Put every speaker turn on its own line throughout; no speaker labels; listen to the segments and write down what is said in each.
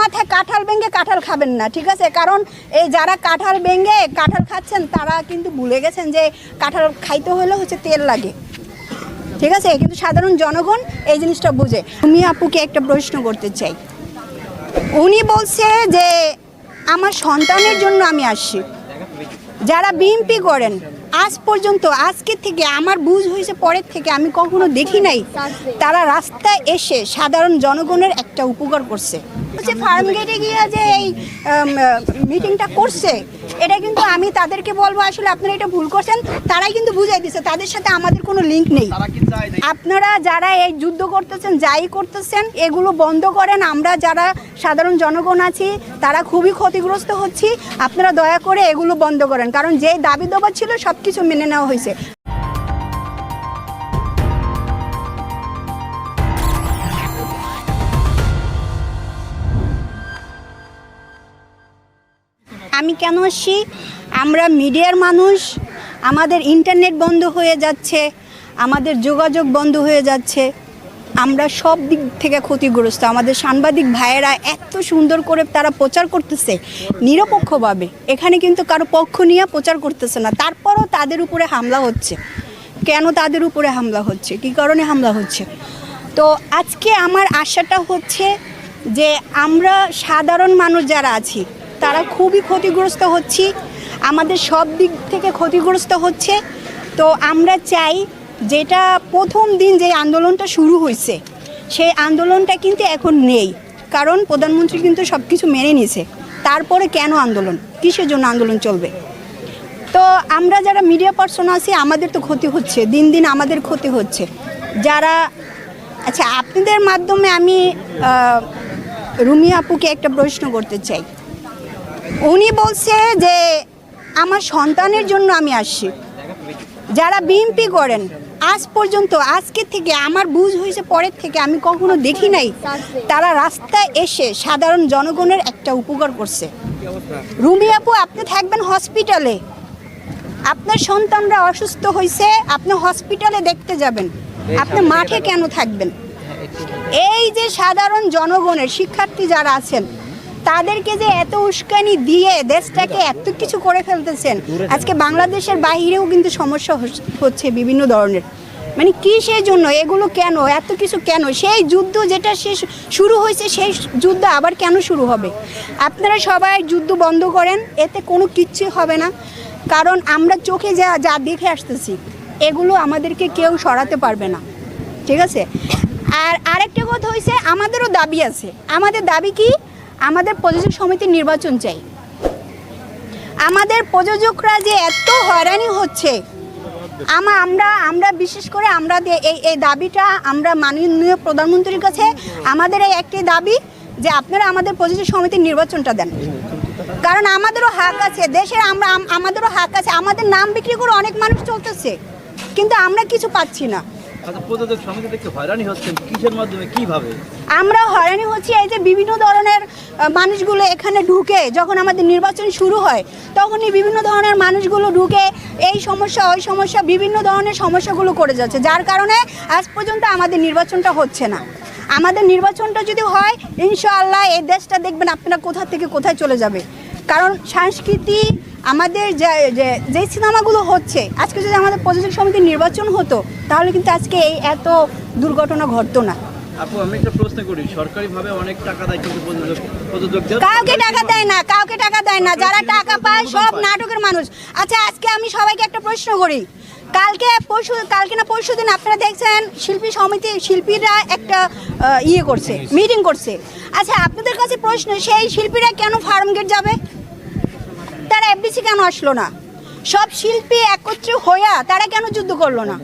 মাথায় কাঁঠাল ভেঙে কাঁঠাল খাবেন না, ঠিক আছে? কারণ এই যারা কাঁঠাল ভেঙে কাঁঠাল খাচ্ছেন, তারা কিন্তু ভুলে গেছেন যে কাঁঠাল খাইতে হলে হচ্ছে তেল লাগে। ঠিক আছে? কিন্তু সাধারণ জনগণ এই জিনিসটা বুঝে। আমি আপুকে একটা প্রশ্ন করতে চাই। উনি বলছে যে, আমার সন্তানের জন্য আমি আসছি। যারা বিএমপি করেন, আজ পর্যন্ত, আজকে থেকে, আমার বুঝ হয়েছে পরের থেকে, আমি কখনো দেখি নাই। তারা রাস্তায় এসে সাধারণ জনগণের একটা উপকার করছে। হচ্ছে ফার্ম গেটে গিয়ে যে এই মিটিংটা করছে এটা কিন্তু আমি তাদেরকে বলব আসলে আপনারা এটা ভুল করছেন তারাই কিন্তু বুঝাই দিছে তাদের সাথে আমাদের কোনো লিঙ্ক নেই। আপনারা যারা এই যুদ্ধ করতেছেন যাই করতেছেন এগুলো বন্ধ করেন আমরা যারা সাধারণ জনগণ আছি তারা খুবই ক্ষতিগ্রস্ত হচ্ছি আপনারা দয়া করে এগুলো বন্ধ করেন কারণ যে দাবি দাবা ছিল সব কিছু মেনে নেওয়া হয়েছে। আমি কেন আসছি আমরা মিডিয়ার মানুষ। আমাদের ইন্টারনেট বন্ধ হয়ে যাচ্ছে। আমাদের যোগাযোগ বন্ধ হয়ে যাচ্ছে। আমরা সব দিক থেকে ক্ষতিগ্রস্ত। আমাদের সাংবাদিক ভাইয়েরা এত সুন্দর করে তারা প্রচার করতেছে নিরপেক্ষভাবে। এখানে কিন্তু কারও পক্ষ নিয়ে প্রচার করতেছে না। তারপরও তাদের উপরে হামলা হচ্ছে। কেন তাদের উপরে হামলা হচ্ছে? কী কারণে হামলা হচ্ছে? তো আজকে আমার আশাটা হচ্ছে যে আমরা সাধারণ মানুষ যারা আছি তারা খুবই ক্ষতিগ্রস্ত হচ্ছি। আমাদের সব দিক থেকে ক্ষতিগ্রস্ত হচ্ছে। তো আমরা চাই যেটা প্রথম দিন যে আন্দোলনটা শুরু হয়েছে, সেই আন্দোলনটা কিন্তু এখন নেই। কারণ প্রধানমন্ত্রী কিন্তু সব কিছু মেনে নিয়েছে। তারপরে কেন আন্দোলন? কিসের জন্য আন্দোলন চলবে? তো আমরা যারা মিডিয়া পার্সন আছি, আমাদের তো ক্ষতি হচ্ছে। দিন দিন আমাদের ক্ষতি হচ্ছে। যারা আচ্ছা আপনাদের মাধ্যমে আমি রুমি আপুকে একটা প্রশ্ন করতে চাই। উনি বলছে যে আমার সন্তানের জন্য আমি আসছি। যারা বিএমপি করেন, আজ পর্যন্ত, আজকে থেকে আমার বুঝ হয়েছে পরের থেকে আমি কখনো দেখি নাই। তারা রাস্তায় এসে সাধারণ জনগণের একটা উপকার করছে। রুমি আপু, আপনি থাকবেন হসপিটালে। আপনার সন্তানরা অসুস্থ হয়েছে, আপনি হসপিটালে দেখতে যাবেন। আপনি মাঠে কেন থাকবেন? এই যে সাধারণ জনগণের শিক্ষার্থী যারা আছেন তাদেরকে যে এত উস্কানি দিয়ে দেশটাকে এত কিছু করে ফেলতেছেন, আজকে বাংলাদেশের বাইরেও কিন্তু সমস্যা হচ্ছে বিভিন্ন ধরনের। মানে কি সেই জন্য? এগুলো কেন? এত কিছু কেন? সেই যুদ্ধ যেটা শেষ, শুরু হয়েছে, সেই যুদ্ধ আবার কেন শুরু হবে? আপনারা সবাই যুদ্ধ বন্ধ করেন, এতে কোনো কিচ্ছু হবে না। কারণ আমরা চোখে যা যা দেখে আসতেছি, এগুলো আমাদেরকে কেউ সরাতে পারবে না। ঠিক আছে? আর আরেকটা কথা হয়েছে আমাদেরও দাবি আছে। আমাদের দাবি কি? আমাদের প্রযোজক সমিতির নির্বাচন চাই। আমাদের প্রযোজকরা যে এত হয়রানি হচ্ছে, আমা আমরা আমরা বিশেষ করে আমরা এই এই দাবিটা আমরা মাননীয় প্রধানমন্ত্রীর কাছে, আমাদের এই একটি দাবি যে আপনারা আমাদের প্রযোজক সমিতির নির্বাচনটা দেন। কারণ আমাদেরও হাক আছে, দেশের আমরা আমাদেরও হাক আছে, আমাদের নাম বিক্রি করে অনেক মানুষ চলতেছে, কিন্তু আমরা কিছু পাচ্ছি না।
কীভাবে?
আমরা হয়রানি হচ্ছি এই যে বিভিন্ন ধরনের মানুষগুলো এখানে ঢুকে, যখন আমাদের নির্বাচন শুরু হয়, তখনই বিভিন্ন ধরনের মানুষগুলো ঢুকে এই সমস্যা, ওই সমস্যা, বিভিন্ন ধরনের সমস্যাগুলো করে যাচ্ছে। যার কারণে আজ পর্যন্ত আমাদের নির্বাচনটা হচ্ছে না। আমাদের নির্বাচনটা যদি হয়, ইনশাআল্লাহ এই দেশটা দেখবেন আপনারা কোথা থেকে কোথায় চলে যাবে। কারণ সংস্কৃতি আমাদের যে- সিনেমাগুলো হচ্ছে আজকে যদি আমাদের প্রযোজক সমিতির নির্বাচন হতো তাহলে কিন্তু আজকে এই এত দুর্ঘটনা ঘটতো না।
আপু আমি একটা প্রশ্ন করি সরকারিভাবে অনেক টাকা দেয় কিন্তু প্রযোজক
কাউকে টাকা দেয় না কাউকে টাকা দেয় না যারা টাকা পায় সব নাটকের মানুষ। আচ্ছা আজকে আমি সবাইকে একটা প্রশ্ন করি কালকে পরশু কালকে না পরশু দিন আপনারা দেখছেন শিল্পী সমিতি শিল্পীরা একটা ইয়ে করছে মিটিং করছে। আচ্ছা আপনাদের কাছে প্রশ্ন সেই শিল্পীরা কেন ফার্ম গেট যাবে? তারা এফডিসি কেন আসলো না? সব শিল্পী একত্রে হইয়া তারা কেন যুদ্ধ করল না?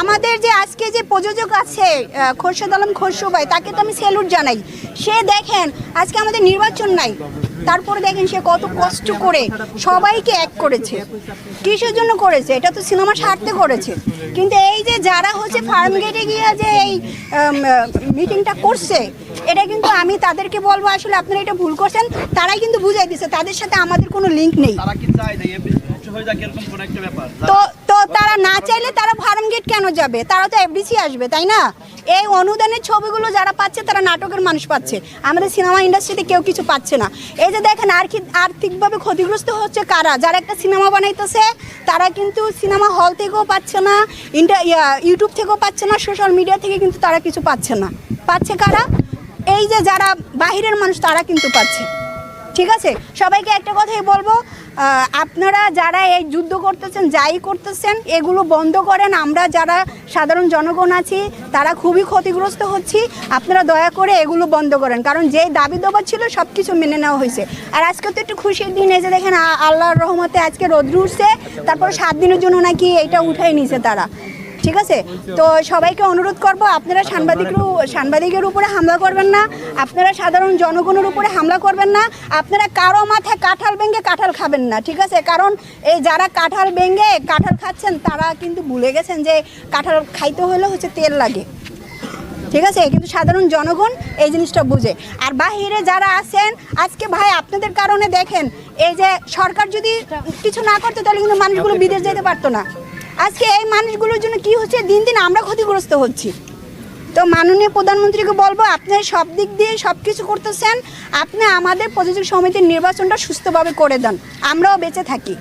আমাদের যে আজকে যে প্রযোজক আছে খোরশেদ আলম খোরশু ভাই তাকে তো আমি স্যালুট জানাই। সে দেখেন, আজকে আমাদের নির্বাচন নাই। তারপরে দেখেন সে কত কষ্ট করে সবাইকে এক করেছে। কিসের জন্য করেছে? এটা তো সিনেমা স্বার্থে করেছে। কিন্তু এই যে যারা হচ্ছে ফার্ম গেটে গিয়ে যে এই মিটিংটা করছে এটা কিন্তু আমি তাদেরকে বলব আসলে আপনারা এটা ভুল করছেন। তারাই কিন্তু বুঝাই দিচ্ছে তাদের সাথে আমাদের কোনো লিঙ্ক নেই। তো তারা না চাইলে তারা ফার্ম গেট কেন যাবে? তারা তো এফডিসি আসবে, তাই না? এই অনুদানের ছবিগুলো যারা পাচ্ছে, তারা নাটকের মানুষ পাচ্ছে। আমাদের সিনেমা ইন্ডাস্ট্রিতে কেউ কিছু পাচ্ছে না। এই যে দেখেন আর কি আর্থিকভাবে ক্ষতিগ্রস্ত হচ্ছে কারা? যারা একটা সিনেমা বানাইতেছে, তারা কিন্তু সিনেমা হল থেকেও পাচ্ছে না ইন্টার ইউটিউব থেকেও পাচ্ছে না, সোশ্যাল মিডিয়া থেকে কিন্তু তারা কিছু পাচ্ছে না। পাচ্ছে কারা? এই যে যারা বাহিরের মানুষ, তারা কিন্তু পাচ্ছে। ঠিক আছে? সবাইকে একটা কথাই বলব আপনারা যারা এই যুদ্ধ করতেছেন, যাই করতেছেন, এগুলো বন্ধ করেন। আমরা যারা সাধারণ জনগণ আছি, তারা খুবই ক্ষতিগ্রস্ত হচ্ছি। আপনারা দয়া করে এগুলো বন্ধ করেন। কারণ যে দাবি দাবা ছিল সব কিছু মেনে নেওয়া হয়েছে। আর আজকে তো একটু খুশির দিন এসে দেখেন আল্লাহর রহমতে আজকে রোদ্র উঠছে। তারপর সাত দিনের জন্য নাকি এইটা উঠাই নিছে তারা। ঠিক আছে? তো সবাইকে অনুরোধ করব, আপনারা সাংবাদিকের উ- সাংবাদিকের উপরে হামলা করবেন না, আপনারা সাধারণ জনগণের উপরে হামলা করবেন না, আপনারা কারও মাথায় কাঁঠাল ভেঙে কাঁঠাল খাবেন না, ঠিক আছে? কারণ এই যারা কাঁঠাল ভেঙে কাঁঠাল খাচ্ছেন, তারা কিন্তু ভুলে গেছেন যে কাঁঠাল খাইতে হলে হচ্ছে তেল লাগে। ঠিক আছে? কিন্তু সাধারণ জনগণ এই জিনিসটা বুঝে। আর বাহিরে যারা আছেন, আজকে ভাই আপনাদের কারণে দেখেন, এই যে সরকার যদি কিছু না করতো, তাহলে কিন্তু মানুষগুলো বিদেশ যেতে পারতো না। আজকে এই মানুষগুলোর জন্য কি হচ্ছে? দিন দিন আমরা ক্ষতিগ্রস্ত হচ্ছি। তো মাননীয় প্রধানমন্ত্রীকে বলব, আপনি সব দিক দিয়ে সব কিছু করতেছেন, আপনি আমাদের প্রযোজক সমিতির নির্বাচনটা সুস্থভাবে করে দেন। আমরাও বেঁচে থাকি।